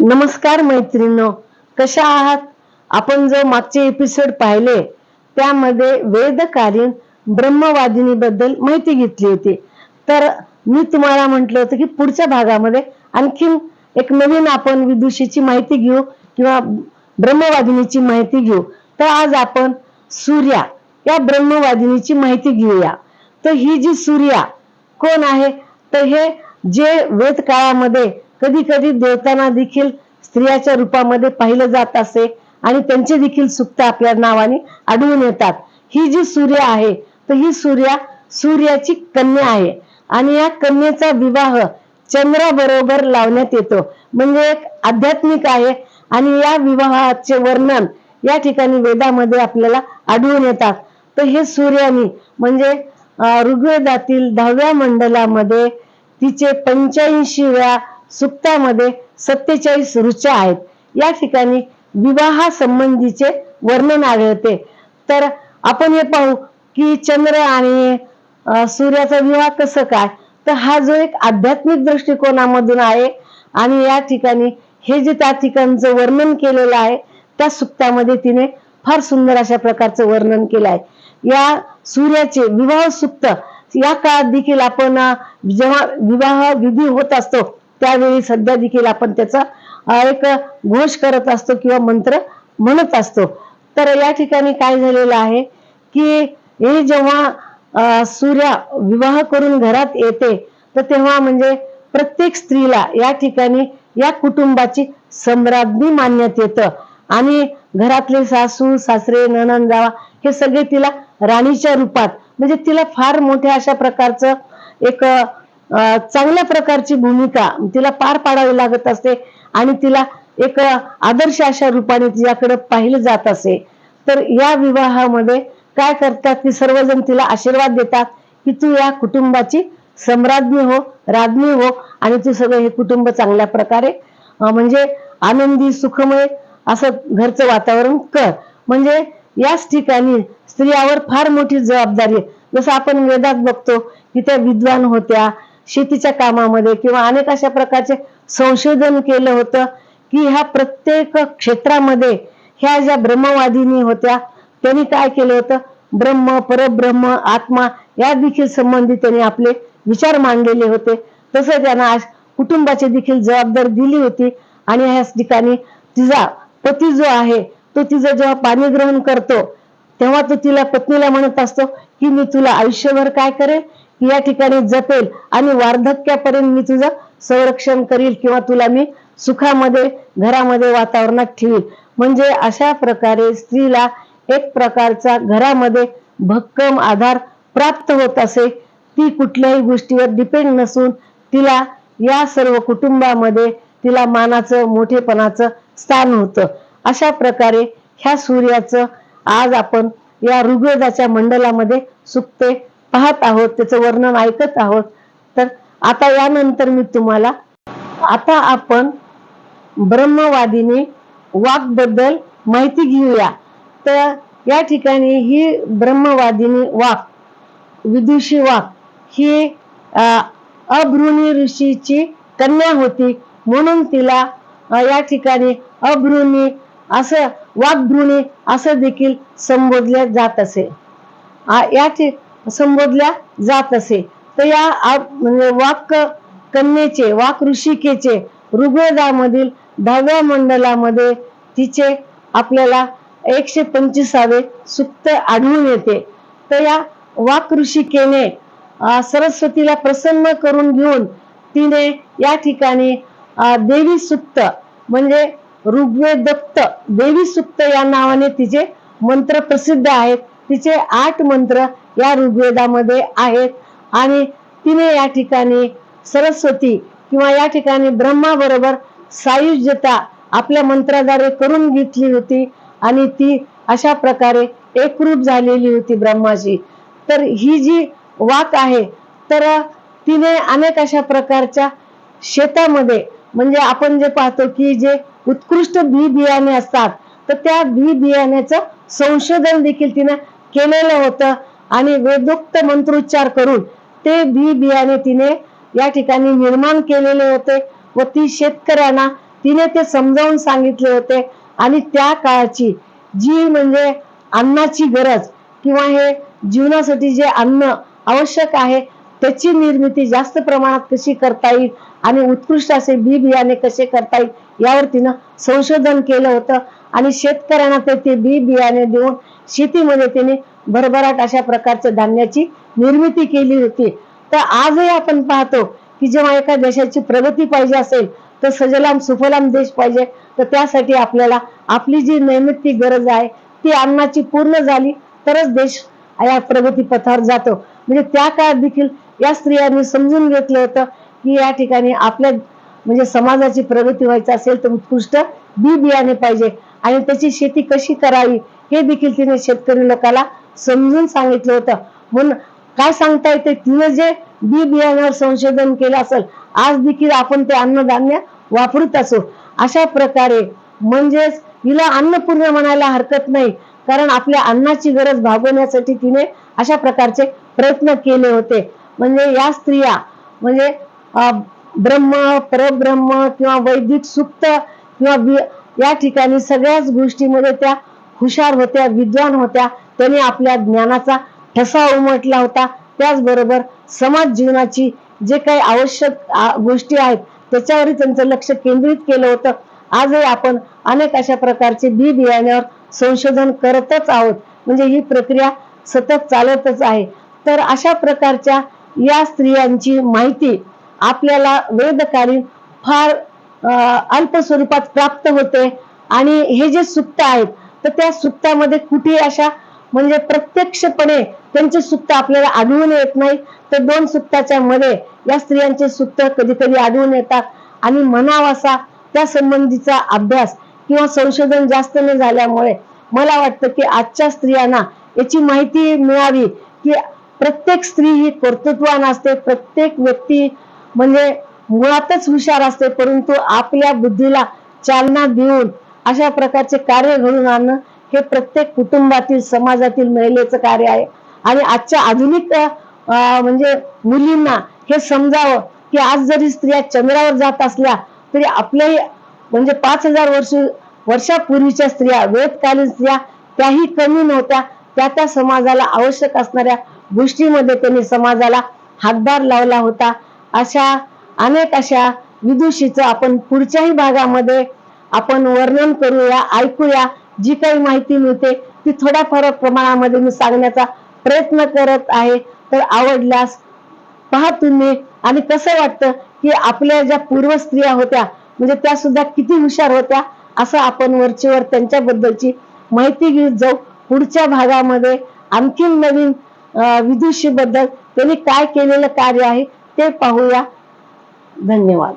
नमस्कार मैत्रिणींनो कशा आहात? आपण जो मागचे एपिसोड पाहिले त्यामध्ये वेदकालीन ब्रह्मवादिनी बद्दल माहिती घेतली होती. तर मी तुम्हाला म्हटलं होतं की पुढच्या भागामध्ये आणखीन एक नवीन आपण विदुषीची माहिती घेऊ किंवा ब्रह्मवादिनीची माहिती घेऊ. तर आज आपण सूर्या या ब्रह्मवादिनीची माहिती घेऊया. तर ही जी सूर्या कोण आहे? तर हे जे वेद काळामध्ये कधी कधी देवतांना देखील स्त्रियाच्या रूपामध्ये पाहिलं जात असे आणि त्यांचे देखील सुक्त आपल्या नावाने आढळून येतात. ही जी सूर्य आहे तर ही सूर्या सूर्याची कन्या आहे आणि या कन्येचा विवाह चंद्राबरोबर लावण्यात येतो. म्हणजे एक आध्यात्मिक आहे आणि या विवाहाचे वर्णन या ठिकाणी वेदामध्ये आपल्याला आढळून येतात. तर हे सूर्यानी म्हणजे ऋग्वेदातील दहाव्या मंडलामध्ये तिचे पंच्याऐंशीव्या सुक्तामध्ये सत्तेचाळीस रुच्या आहेत. या ठिकाणी विवाहासंबंधीचे वर्णन आढळते. तर आपण हे पाहू की चंद्र आणि सूर्याचा विवाह कसं काय? तर हा जो एक आध्यात्मिक दृष्टिकोनामधून आहे आणि या ठिकाणी हे जे त्या ठिकाणचं वर्णन केलेलं आहे त्या सुक्तामध्ये तिने फार सुंदर अशा प्रकारचं वर्णन केलं आहे. या सूर्याचे विवाह सुक्त या काळात देखील आपण जेव्हा विवाह विधी होत असतो त्यावेळी सध्या देखील आपण त्याचा एक घोष करत असतो किंवा मंत्र म्हणत असतो. तर या ठिकाणी काय झालेलं आहे की हे जेव्हा सूर्या विवाह करून घरात येते तर तेव्हा म्हणजे प्रत्येक स्त्रीला या ठिकाणी या कुटुंबाची सम्राज्ञी मानण्यात येतं. आणि घरातले सासू सासरे ननंद जावा हे सगळे तिला राणीच्या रूपात म्हणजे तिला फार मोठ्या अशा प्रकारचं एक चांगल्या प्रकारची भूमिका तिला पार पाडावी लागत असते आणि तिला एक आदर्श अशा रूपाने तिच्याकडे पाहिलं जात असे. तर या विवाहामध्ये काय करतात की सर्वजण तिला आशीर्वाद देतात की तू या कुटुंबाची सम्राज्ञी हो राज्ञी हो आणि तू सगळं हे कुटुंब चांगल्या प्रकारे म्हणजे आनंदी सुखमय असं घरचं वातावरण कर. म्हणजे याच ठिकाणी स्त्रियावर फार मोठी जबाबदारी आहे. जसं आपण वेदात बघतो की त्या विद्वान होत्या शेतीच्या कामामध्ये किंवा अनेक अशा प्रकारचे संशोधन केलं होतं की ह्या प्रत्येक क्षेत्रामध्ये ह्या ज्या ब्रह्मवादिनी होत्या त्यांनी काय केलं होतं? ब्रह्म परब्रह्म आत्मा या देखील संबंधित त्यांनी आपले विचार मांडलेले होते. तसं त्यांना आज कुटुंबाची देखील जबाबदारी दिली होती आणि ह्याच ठिकाणी तिचा पती जो आहे तो तिचं जेव्हा पाणी ग्रहण करतो तेव्हा तो तिला पत्नीला म्हणत असतो की मी तुला आयुष्यभर काय करेल? या ठिकाणी जपेल आणि वार्धक्यापर्यंत मी तुझं संरक्षण करील किंवा तुला मी सुखामध्ये घरामध्ये वातावरणात ठेवील म्हणजे अशा प्रकारे स्त्रीला एक प्रकारचा घरामध्ये भक्कम आधार प्राप्त होत असे ती कुठल्याही गोष्टीवर डिपेंड नसून तिला या सर्व कुटुंबामध्ये तिला मानाचं मोठेपणाचं स्थान होतं. अशा प्रकारे ह्या सूर्याचं आज आपण या ऋग्वेदाच्या मंडलामध्ये सुकते. पाहत आहोत त्याचं वर्णन ऐकत आहोत. तर आता यानंतर मी तुम्हाला आता आपण ब्रह्मवादीने वाकबद्दल माहिती घेऊया. तर या ठिकाणी ही ब्रह्मवादिनी वाक विदुषी वाक ही अं, अभ्रुणी ऋषीची कन्या होती. म्हणून तिला या ठिकाणी अभ्रुणी असं वाघभ्रुणी असं देखील संबोधले जात असे. या ठिकाणी संबोधल्या जात असे. तर या आ- म्हणजे वाक कन्येचे वाक ऋषिकेचे ऋग्वेदामधील दहाव्या मंडलामध्ये तिचे आपल्याला एकशे पंचवीसावे सुक्त आढळून येते. तर या वाक ऋषिकेने सरस्वतीला प्रसन्न करून घेऊन तिने या ठिकाणी देवी सुक्त म्हणजे ऋग्वेदत्त देवी सुक्त या नावाने तिचे मंत्र प्रसिद्ध आहेत. तिचे आठ मंत्र या ऋग्वेदामध्ये आहेत. आणि तिने या ठिकाणी सरस्वती किंवा या ठिकाणी ब्रह्माबरोबर सायुज्यता आपल्या मंत्राद्वारे करून घेतली होती आणि ती अशा प्रकारे एकरूप झालेली होती ब्रह्माची तर ही जी वाक आहे तर तिने अनेक अशा प्रकारच्या शेतामध्ये म्हणजे आपण जे पाहतो की जे उत्कृष्ट बी बियाणे असतात तर त्या बी बियाण्याचं संशोधन देखील तिने केलेलं होतं. आणि वेदोक्त मंत्रोच्चार करून ते बी बियाणे तिने या ठिकाणी निर्माण केलेले होते व ती शेतकऱ्यांना तिने ते समजावून सांगितले होते. आणि त्या काळाची जी म्हणजे अन्नाची गरज किंवा हे जीवनासाठी जे अन्न आवश्यक आहे त्याची निर्मिती जास्त प्रमाणात कशी करता येईल आणि उत्कृष्ट असे बी बियाणे कसे करता येईल यावर तिनं संशोधन केलं होतं. आणि शेतकऱ्यांना ते ते बी बियाणे देऊन शेतीमध्ये तिने भरभराट अशा प्रकारच्या धान्याची निर्मिती केली होती. तर आजही आपण पाहतो की जेव्हा एका देशाची प्रगती पाहिजे असेल तर सजलाम सुफलाम देश पाहिजे. तर त्यासाठी आपल्याला आपली जी नैमित्तिक गरज आहे ती अन्नाची पूर्ण झाली तरच देश या प्रगती पथावर जातो. म्हणजे त्या काळात देखील या स्त्रियांनी समजून घेतलं होतं की या ठिकाणी आपल्या म्हणजे समाजाची प्रगती व्हायची असेल तर उत्कृष्ट बी बियाणे पाहिजे. आणि त्याची शेती कशी करावी हे देखील तिने शेतकरी लोकांना समजून सांगितलं होतं. म्हणून काय सांगता येते तिने जे बी बियाण्यावर संशोधन केलं असेल आज देखील आपण ते अन्नधान्य वापरत असू. अशा प्रकारे म्हणजेच हिला अन्नपूर्ण म्हणायला हरकत नाही कारण आपल्या अन्नाची गरज भागवण्यासाठी तिने अशा प्रकारचे प्रयत्न केले होते. म्हणजे या स्त्रिया म्हणजे ब्रह्म परब्रह्म किंवा वैदिक सुप्त किंवा या ठिकाणी सगळ्याच गोष्टीमध्ये त्या हुशार होत्या विद्वान होत्या त्यांनी आपल्या ज्ञानाचा ठसा उमटला होता. त्याचबरोबर समाज जीवनाची जे काही आवश्यक गोष्टी आहेत त्याच्यावरही त्यांचं लक्ष केंद्रित केलं होतं. आजही आपण अनेक अशा प्रकारचे बी बियाण्यावर संशोधन करतच आहोत. म्हणजे ही प्रक्रिया सतत चालतच आहे. तर अशा प्रकारच्या या स्त्रियांची माहिती आपल्याला वेदकालीन फार अल्प स्वरूपात प्राप्त होते. आणि हे जे सुप्त आहेत तर त्या सुप्तामध्ये कुठे अशा म्हणजे प्रत्यक्षपणे त्यांचे सुप्त आपल्याला आढळून येत नाही. तर दोन सुप्ताच्या मध्ये या स्त्रियांचे सुप्त कधी कधी आढळून येतात. आणि मनावासा त्या संबंधीचा अभ्यास किंवा संशोधन जास्त न झाल्यामुळे मला वाटतं की आजच्या स्त्रियांना याची माहिती मिळावी की प्रत्येक स्त्री ही कर्तृत्वान असते प्रत्येक व्यक्ती म्हणजे मुळातच हुशार असते परंतु आपल्या बुद्धीला चालना देऊन अशा प्रकारचे कार्य घडून आणणं हे प्रत्येक कुटुंबातील समाजातील महिलेचं कार्य आहे. आणि आजच्या आधुनिक म्हणजे मुलींना हे समजावं की आज जरी स्त्रिया चंद्रावर जात असल्या तरी आपल्याही म्हणजे पाच हजार वर्ष वर्षापूर्वीच्या स्त्रिया वेदकालीन स्त्रिया त्याही कमी नव्हत्या त्या त्या समाजाला आवश्यक असणाऱ्या गोष्टीमध्ये त्यांनी समाजाला हातभार लावला होता. अशा अनेक अशा विदुषीचं आपण पुढच्याही भागामध्ये आपण वर्णन करूया ऐकूया. जी काही माहिती मिळते ती थोड्याफार प्रमाणामध्ये मी सांगण्याचा प्रयत्न करत आहे. तर आवडल्यास पहा तुम्ही आणि कसं वाटतं की आपल्या ज्या पूर्व स्त्रिया होत्या म्हणजे त्या सुद्धा किती हुशार होत्या असं आपण वरचेवर त्यांच्याबद्दलची माहिती घेत जाऊ. पुढच्या भागामध्ये आणखीन नवीन विदुषी बद्दल त्यांनी काय केलेलं कार्य आहे ते पाहूया. धन्यवाद.